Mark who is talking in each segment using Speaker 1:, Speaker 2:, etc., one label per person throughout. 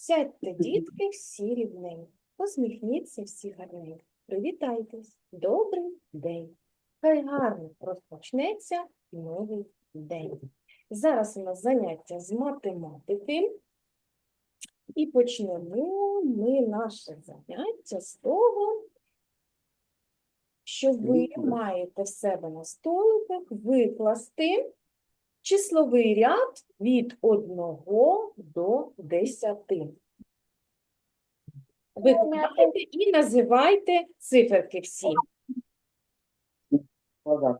Speaker 1: Сядьте, дітки, всі рівненько. Посміхніться всі гарненько. Привітайтесь. Добрий день. Хай гарно розпочнеться новий день. Зараз у нас заняття з математики. І почнемо ми наше заняття з того, що ви маєте в себе на столиках викласти числовий ряд від 1 до 10. Викладайте і називайте циферки всі.
Speaker 2: Один,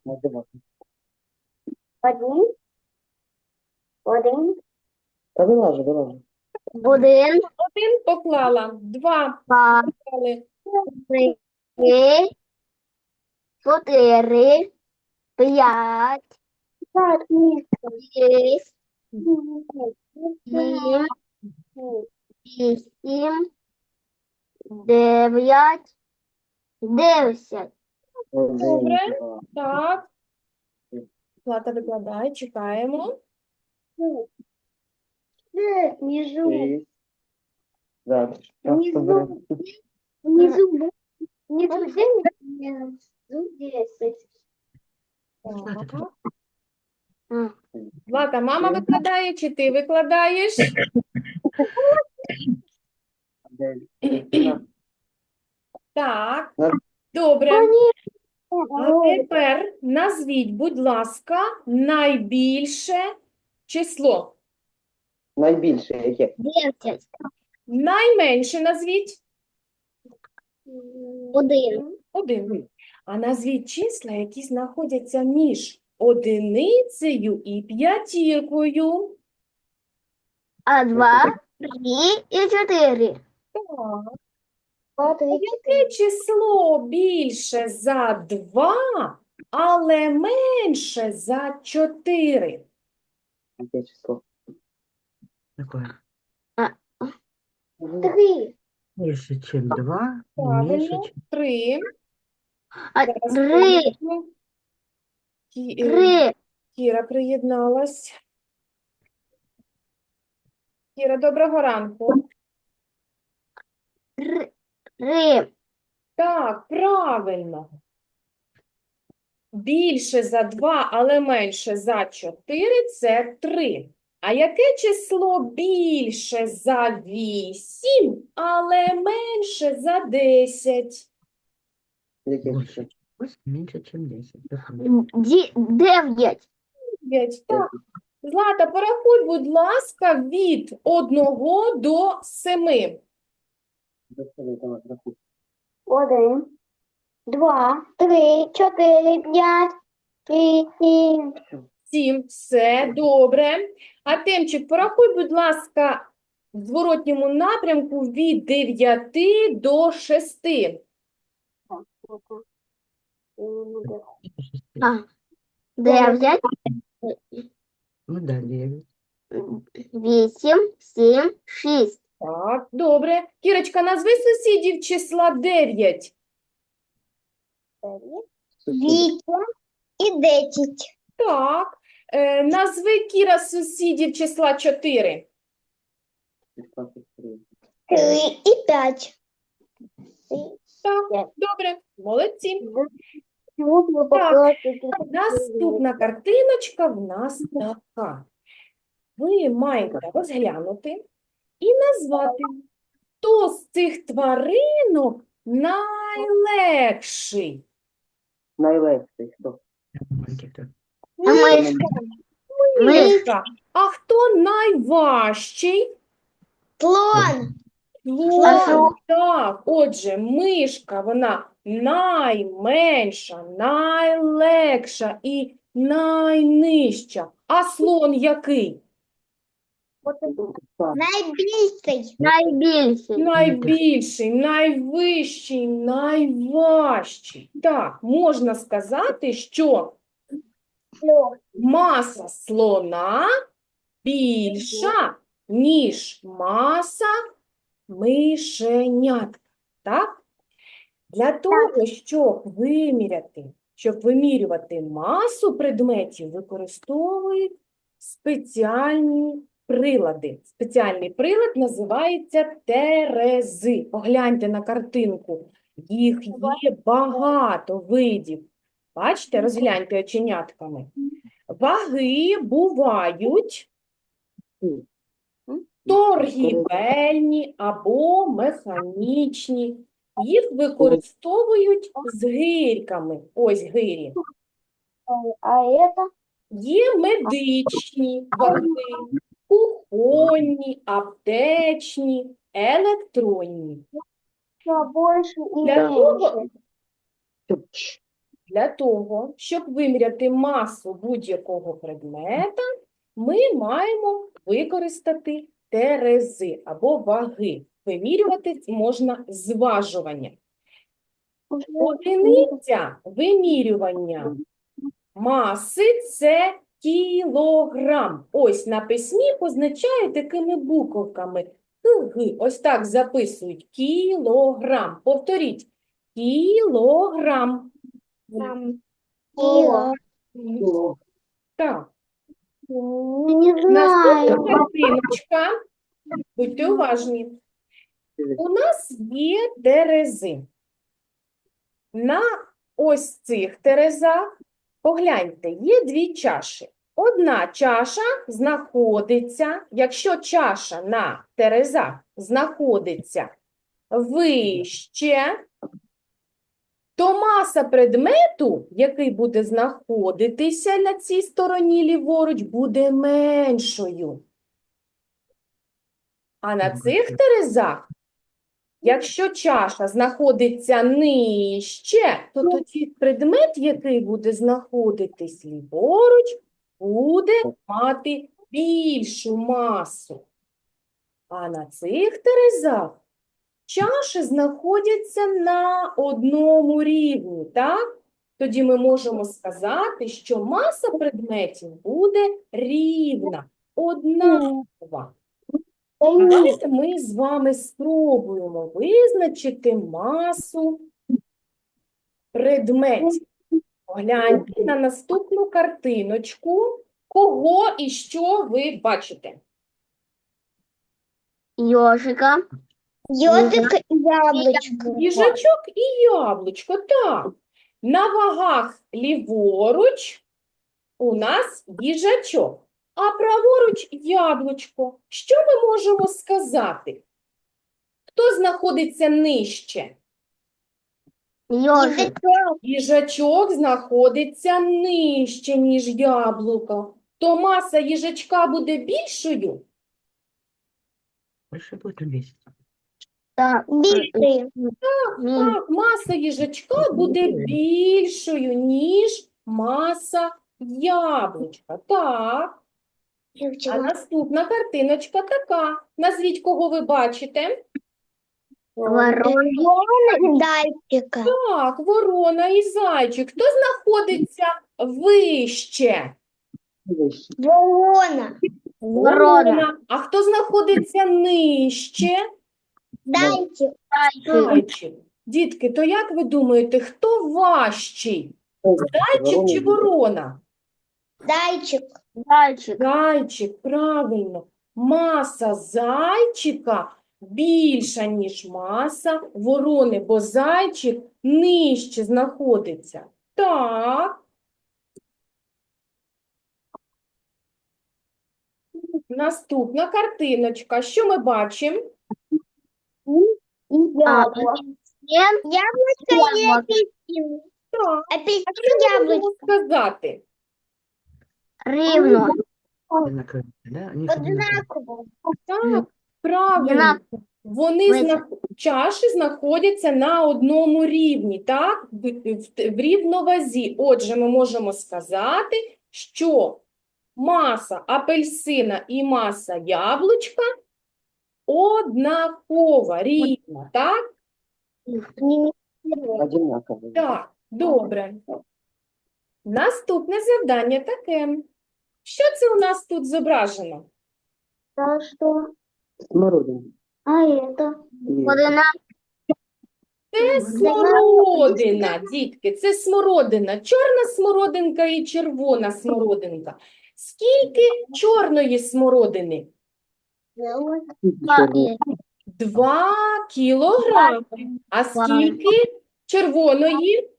Speaker 2: один,
Speaker 3: Та вилажу, вилажу.
Speaker 2: один,
Speaker 1: Один поклала, два
Speaker 2: два,
Speaker 1: поклали,
Speaker 2: три, чотири, п'ять, шість, сім, вісім, дев'ять, десять.
Speaker 3: Один,
Speaker 1: Добре.
Speaker 3: два,
Speaker 1: так. Плата викладає, чекаємо.
Speaker 2: Внизу,
Speaker 3: шість. Так,
Speaker 2: Внизу.
Speaker 3: так, добре.
Speaker 2: внизу, внизу девять, внизу десять.
Speaker 1: Так. Злата, мама викладає чи ти викладаєш? Так.
Speaker 3: Так.
Speaker 1: Добре. А тепер назвіть, будь ласка, найбільше число.
Speaker 3: Найбільше яке?
Speaker 1: Найменше назвіть
Speaker 2: Один.
Speaker 1: один. А назвіть числа, які знаходяться між одиницею і п'ятіркою.
Speaker 2: А два, три і чотири.
Speaker 1: Так.
Speaker 2: Два, три,
Speaker 1: Яке число більше за 2, але менше за 4?
Speaker 3: Яке число?
Speaker 4: Такое.
Speaker 2: Три.
Speaker 4: Меньше, чем два, меньше,
Speaker 1: Правильно.
Speaker 4: чем
Speaker 1: 3.
Speaker 2: А три. Три.
Speaker 1: Кіра приєдналась. Кіра, доброго ранку.
Speaker 2: Три. Три.
Speaker 1: Так, правильно. Більше за 2, але менше за 4 – це 3. А яке число більше за 8, але менше за 10?
Speaker 3: Яке
Speaker 4: больше. Восемь меньше, чем десять.
Speaker 2: Ді- Дев'ять.
Speaker 1: 9. Так. Злата, порахуй, будь ласка, від 1 до 7.
Speaker 3: Доставай, давай, рахуй.
Speaker 2: Один. Два, три, чотири, п'ять, шість, сім.
Speaker 1: 7. Все добре. А Темчик, порахуй, будь ласка, в зворотньому напрямку від 9 до 6.
Speaker 2: А, Дев'ять,
Speaker 4: Ну да, девять.
Speaker 2: вісім, сім, шість.
Speaker 1: Так, добре. Кірочка, назви сусідів числа 9.
Speaker 2: Вісім і десять.
Speaker 1: Так. Е, назви Кіра сусідів числа 4.
Speaker 3: Три.
Speaker 2: Три і п'ять.
Speaker 1: Так, добре. Молодці.
Speaker 2: Так.
Speaker 1: Наступна картиночка в нас така. Ви маєте розглянути і назвати, хто з цих тваринок найлегший.
Speaker 3: Найлегший хто?
Speaker 2: Мишка.
Speaker 1: Мишка. А хто найважчий?
Speaker 2: Слон.
Speaker 1: Слон.
Speaker 2: Слон.
Speaker 1: Так, отже, мишка, вона найменша, найлегша і найнижча. А слон який?
Speaker 2: Найбільший. Найбільший.
Speaker 1: Найбільший, найвищий, найважчий. Так, можна сказати, що маса слона більша, ніж маса мишенятка. Так? Для того, щоб виміряти, щоб вимірювати масу предметів, використовують спеціальні прилади. Спеціальний прилад називається терези. Погляньте на картинку. Їх є багато видів. Бачите, розгляньте оченятками. Ваги бувають торгівельні або механічні. Їх використовують з гирьками. Ось гирі.
Speaker 2: А это?
Speaker 1: Є медичні ваги, кухонні, аптечні, електронні.
Speaker 2: Что больше и
Speaker 1: Для того,
Speaker 2: меньше?
Speaker 1: для того, щоб виміряти масу будь-якого предмета, ми маємо використати терези або ваги. Вимірювати можна зважування. Одиниця вимірювання маси це кілограм. Ось на письмі позначає такими буковками. Ось так записують. Кілограм. Повторіть. Кілограм. Так.
Speaker 2: Не
Speaker 1: Наступна
Speaker 2: знаю.
Speaker 1: картиночка. Будьте уважні. У нас є терези. На ось цих терезах, погляньте, є дві чаші. Одна чаша знаходиться, якщо чаша на терезах знаходиться вище, то маса предмету, який буде знаходитися на цій стороні ліворуч, буде меншою. А на цих терезах, якщо чаша знаходиться нижче, то тоді предмет, який буде знаходитись ліворуч, буде мати більшу масу. А на цих терезах чаші знаходяться на одному рівні, так? Тоді ми можемо сказати, що маса предметів буде рівна, однакова. Давайте ми з вами спробуємо визначити масу предметів. Погляньте на наступну картиночку. Кого і що ви бачите?
Speaker 2: Ежика. Ежик и яблочко.
Speaker 1: Їжачок і яблучко, так. На вагах ліворуч у нас їжачок, а праворуч яблучко. Що ми можемо сказати? Хто знаходиться нижче?
Speaker 2: Ежик.
Speaker 1: Їжачок знаходиться нижче, ніж яблуко. То маса їжачка буде більшою?
Speaker 4: Больше будет весить.
Speaker 2: Да. Быстрый.
Speaker 1: Так, маса їжачка буде більшою, ніж маса яблучка. Так. А наступна картиночка така. Назвіть, кого ви бачите.
Speaker 2: Ворона. Дальчика.
Speaker 1: Так, ворона і зайчик. Хто знаходиться вище?
Speaker 2: Ворона.
Speaker 1: А хто знаходиться нижче?
Speaker 2: Дальчик.
Speaker 1: Зайчик. Дітки, то як ви думаєте, хто важчий? Зайчик чи ворона?
Speaker 2: Зайчик. Зайчик.
Speaker 1: Зайчик, правильно. Маса зайчика більша, ніж маса ворони, бо зайчик нижче знаходиться. Так. Наступна картиночка. Що ми бачимо?
Speaker 2: Яблоко. Яблочко и апельсин.
Speaker 1: Так.
Speaker 2: Апельсин,
Speaker 1: можемо
Speaker 2: яблочко.
Speaker 1: сказати?
Speaker 2: Рівно.
Speaker 4: Одинаковые, да? Они одинаковые.
Speaker 2: Одинаково.
Speaker 1: Так, правильно. Вони
Speaker 2: Ми-
Speaker 1: знах... чаші знаходяться на одному рівні, так? В, в, в рівновазі. Отже, ми можемо сказати, що маса апельсина і маса яблучка однакова, рівна, так?
Speaker 3: Одинаковые.
Speaker 1: Так, добре. Наступне завдання таке. Що це у нас тут зображено?
Speaker 2: А что?
Speaker 3: Смородина.
Speaker 2: А это?
Speaker 3: И
Speaker 1: Це смородина, дітки, це смородина. Чорна смородинка і червона смородинка. Скільки чорної смородини? Два кілограми. А скільки червоної?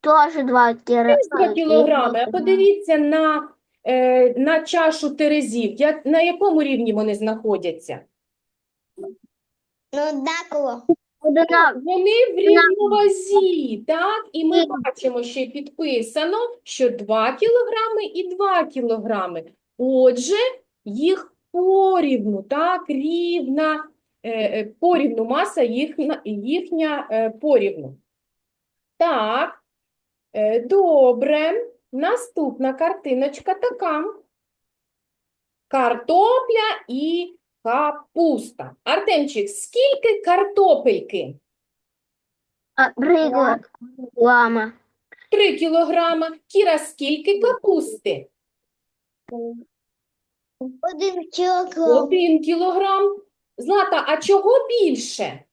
Speaker 2: Тоже два
Speaker 1: Два кілограми. А подивіться на, е, на чашу терезів. Як, на якому рівні вони знаходяться?
Speaker 2: Ну, однаково.
Speaker 1: Вони в рівновазі, так? І ми бачимо, що підписано, що 2 кілограми і 2 кілограми. Отже, їх порівну, так? Рівна, е, е, порівну маса їхня, їхня е, порівну. Так, е, добре. Наступна картиночка така. Картопля і капуста. Артемчик, скільки картопельки?
Speaker 2: Лама.
Speaker 1: 3 кілограма. Кіра, скільки капусти?
Speaker 2: Один кілограм.
Speaker 1: 1 кілограм. Злата, а чого більше?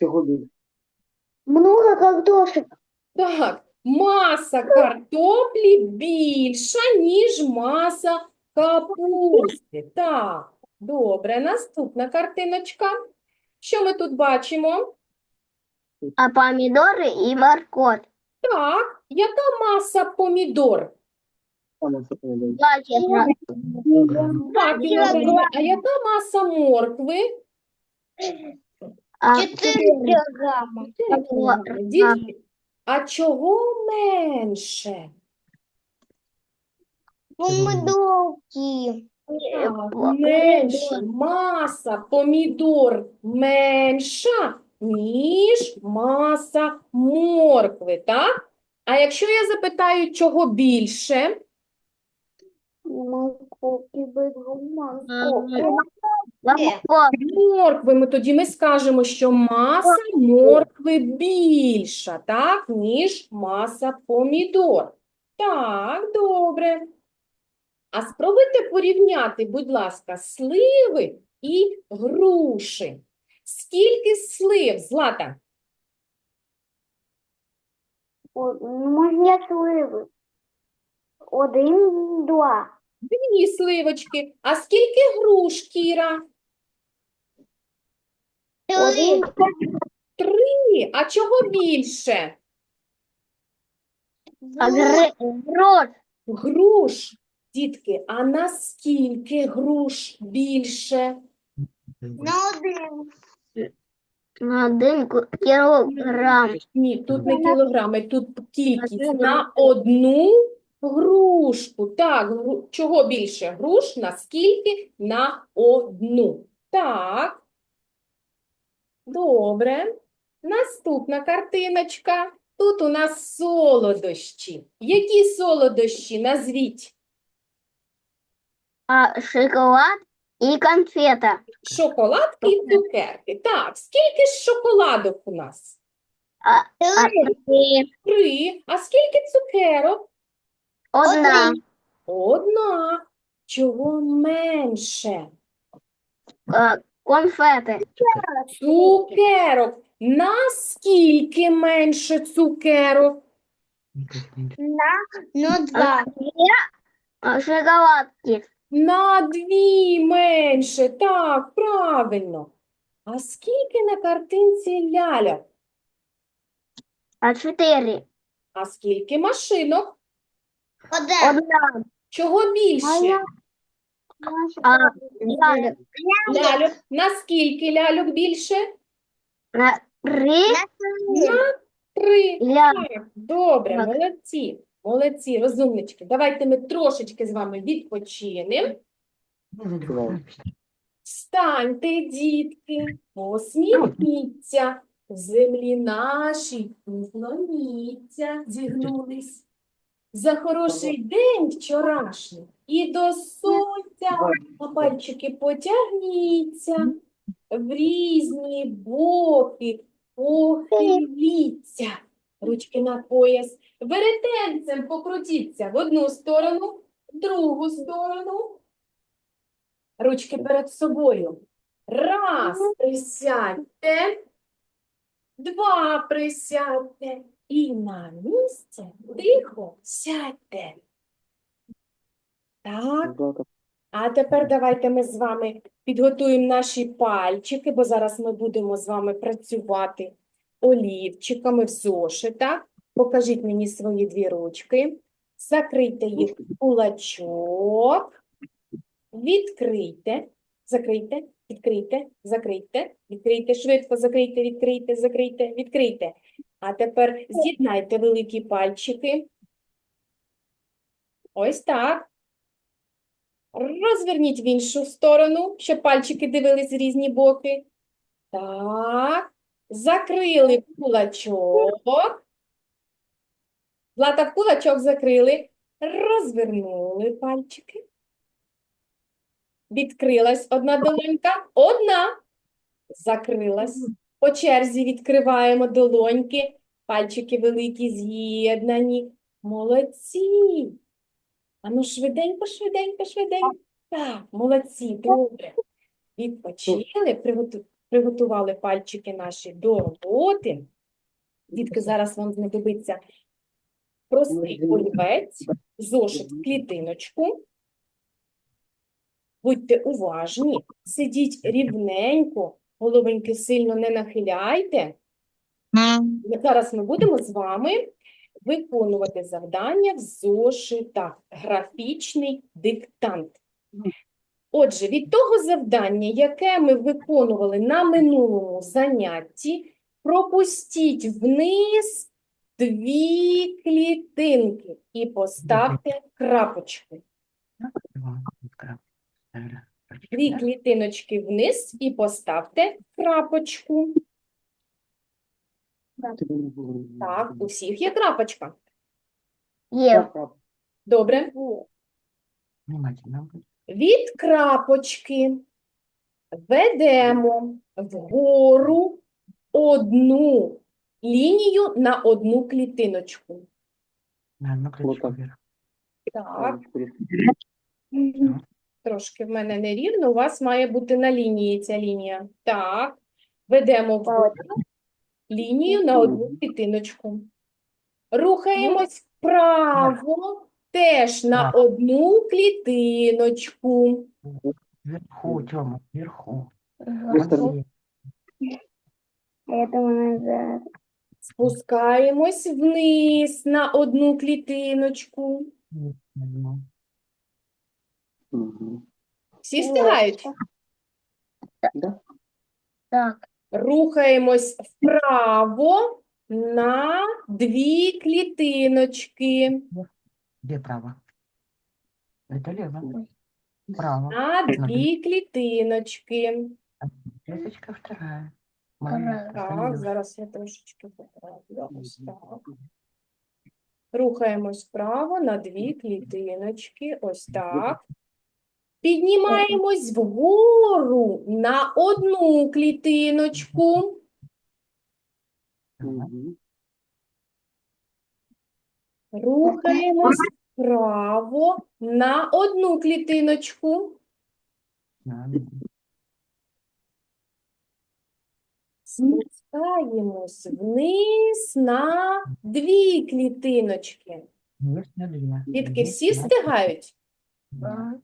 Speaker 3: Чого більше?
Speaker 2: Много картошек.
Speaker 1: Так, маса картоплі більша, ніж маса капусти. Так, добре. Наступна картиночка. Що ми тут бачимо?
Speaker 2: А помидоры и морковь.
Speaker 1: Так, яка маса помідор?
Speaker 2: Два.
Speaker 1: Два кілограми. А яка маса моркви?
Speaker 2: А,
Speaker 1: кілограми.
Speaker 2: килограмма.
Speaker 1: Дітки, а чого менше?
Speaker 2: Помидорки.
Speaker 1: Менше маса помідор менша, ніж маса моркви, так? А якщо я запитаю, чого більше?
Speaker 2: Морковки
Speaker 1: Моркви, ми тоді ми скажемо, що маса моркви більша, так, ніж маса помідор. Так, добре. А спробуйте порівняти, будь ласка, сливи і груші. Скільки слив, Злата?
Speaker 2: Можна сливи. Один, два.
Speaker 1: Дві сливочки. А скільки груш, Кіра?
Speaker 2: Один.
Speaker 1: Три. А чого більше?
Speaker 2: А
Speaker 1: Груш, дітки, а наскільки груш більше?
Speaker 2: На один. На один кілограм.
Speaker 1: Ні, тут не кілограми, тут кількість на одну грушку. Так, гру- чого більше? Груш наскільки? На одну. Так. Добре. Наступна картиночка. Тут у нас солодощі. Які солодощі? Назвіть.
Speaker 2: А шоколад і конфета.
Speaker 1: Шоколадки і цукерки. Так, скільки ж шоколадок у нас?
Speaker 2: А три.
Speaker 1: Три. А скільки цукерок?
Speaker 2: Одна.
Speaker 1: Одна. Чого менше?
Speaker 2: А, Конфети.
Speaker 1: Цукерок. Наскільки менше цукерок?
Speaker 2: Ну, два. А шоколадки.
Speaker 1: На дві менше. Так, правильно. А скільки на картинці ляльок?
Speaker 2: А чотири.
Speaker 1: А скільки машинок?
Speaker 2: Одна.
Speaker 1: Чого більше?
Speaker 2: А ляльок.
Speaker 1: Ляльок. Наскільки ляльок більше?
Speaker 2: На три.
Speaker 1: На три.
Speaker 2: Ляльок.
Speaker 1: Так, добре,
Speaker 2: Так.
Speaker 1: молодці, молодці, розумнички. Давайте ми трошечки з вами відпочинемо. Встаньте, дітки, посміхніться, в землі нашій уклоніться, зігнулись. За хороший день вчорашній і до сонця на пальчики потягніться, в різні боки похиліться. Ручки на пояс, веретенцем покрутіться в одну сторону, в другу сторону. Ручки перед собою. Раз, присядьте. Два, присядьте. І на місце тихо сядьте. Так, А тепер давайте ми з вами підготуємо наші пальчики, бо зараз ми будемо з вами працювати олівчиками в зошитах. Покажіть мені свої дві ручки. Закрийте їх в кулачок. Відкрийте. Закрийте, відкрийте, закрийте, відкрийте, швидко закрийте, відкрийте, закрийте, відкрийте. А тепер з'єднайте великі пальчики. Ось так. Розверніть в іншу сторону, щоб пальчики дивились в різні боки. Так. Закрили кулачок. Злата в кулачок закрили. Розвернули пальчики. Відкрилась одна долонька. Одна. Закрилась. По черзі відкриваємо долоньки. Пальчики великі з'єднані. Молодці. Ану, швиденько, швиденько, швиденько. Так, молодці, добре. Відпочили, приготу- приготували пальчики наші до роботи. Дітки, зараз вам знадобиться простий олівець, зошит в клітиночку. Будьте уважні, сидіть рівненько, головеньки сильно не нахиляйте. Зараз ми будемо з вами виконувати завдання в зошитах. Графічний диктант. Отже, від того завдання, яке ми виконували на минулому занятті, пропустіть вниз дві клітинки і поставте крапочку. Дві клітиночки вниз і поставте крапочку. Так, у всіх є крапочка.
Speaker 2: Є.
Speaker 1: Добре. Від крапочки ведемо вгору одну лінію на одну клітиночку.
Speaker 4: На одну.
Speaker 3: Так,
Speaker 1: Так. трошки в мене нерівно, у вас має бути на лінії ця лінія. Так, ведемо вгору лінію на одну клітиночку. Рухаємось вправо теж на одну клітиночку.
Speaker 4: Вверху, Тёма, вверху.
Speaker 3: Вистави.
Speaker 2: Я думаю, назад.
Speaker 1: Спускаємось вниз на одну клітиночку. Всі встигають?
Speaker 3: Да?
Speaker 2: Так.
Speaker 1: Рухаємось вправо на дві клітиночки.
Speaker 4: Где право? Это лево. Право.
Speaker 1: На дві клітиночки.
Speaker 4: Клеточка вторая.
Speaker 1: Так, зараз я трошечки поправлю. Ось так. Рухаємось вправо на дві клітиночки. Ось так. Піднімаємось вгору на одну клітиночку. Рухаємось вправо на одну клітиночку. Спускаємось вниз на дві клітиночки. Дітки, всі встигають?
Speaker 4: Да.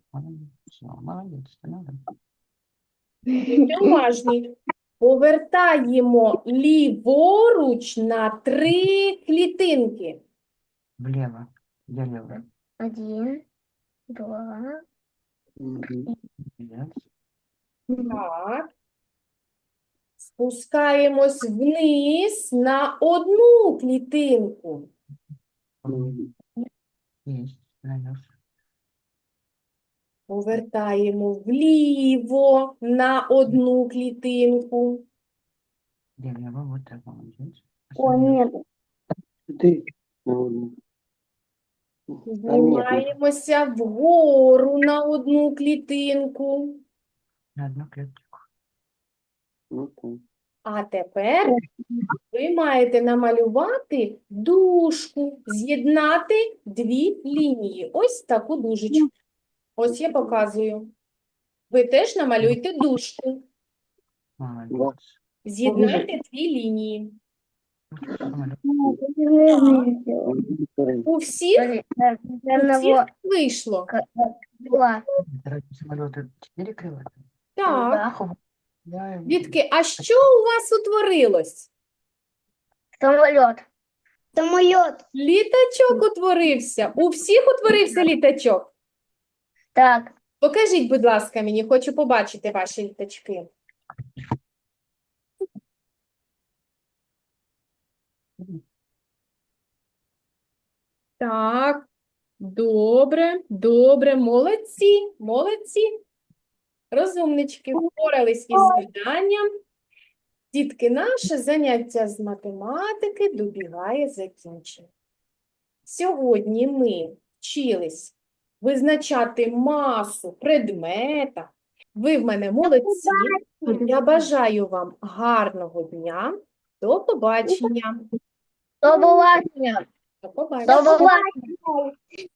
Speaker 4: Надо.
Speaker 1: Повертаємо ліворуч на три клітинки.
Speaker 4: Влево. Где лево?
Speaker 2: Один, два,
Speaker 3: Мгм.
Speaker 1: Так. Спускаємось вниз на одну клітинку.
Speaker 4: Есть. Нанес.
Speaker 1: Повертаємо вліво на одну клітинку.
Speaker 4: Лево? Вот так.
Speaker 2: О,
Speaker 4: Остальные.
Speaker 3: Ти на одну. Ні,
Speaker 1: Знімаємося вгору на одну клітинку.
Speaker 4: На одну клеточку.
Speaker 3: Ну, так.
Speaker 1: А тепер ви маєте намалювати дужку, з'єднати дві лінії. Ось таку дужечку. Ось я показую. Ви теж намалюйте дужку.
Speaker 4: Молодец.
Speaker 1: З'єднайте дві лінії. У всіх,
Speaker 2: Наверное,
Speaker 1: у всіх вийшло.
Speaker 2: два.
Speaker 4: Самолеты четыре крыла?
Speaker 1: Так.
Speaker 2: Да.
Speaker 4: Я
Speaker 1: Дітки, а що у вас утворилось?
Speaker 2: Самолет. Самолет.
Speaker 1: Літачок утворився. У всіх утворився літачок?
Speaker 2: Так.
Speaker 1: Покажіть, будь ласка, мені, хочу побачити ваші літачки. Так, добре, добре, молодці, молодці. Розумнички, впорались із завданням. Дітки, наше заняття з математики добігає закінчення. Сьогодні ми вчились визначати масу предмета. Ви в мене молодці. Я бажаю вам гарного дня.
Speaker 2: До побачення.
Speaker 1: До побачення.
Speaker 2: До побачення.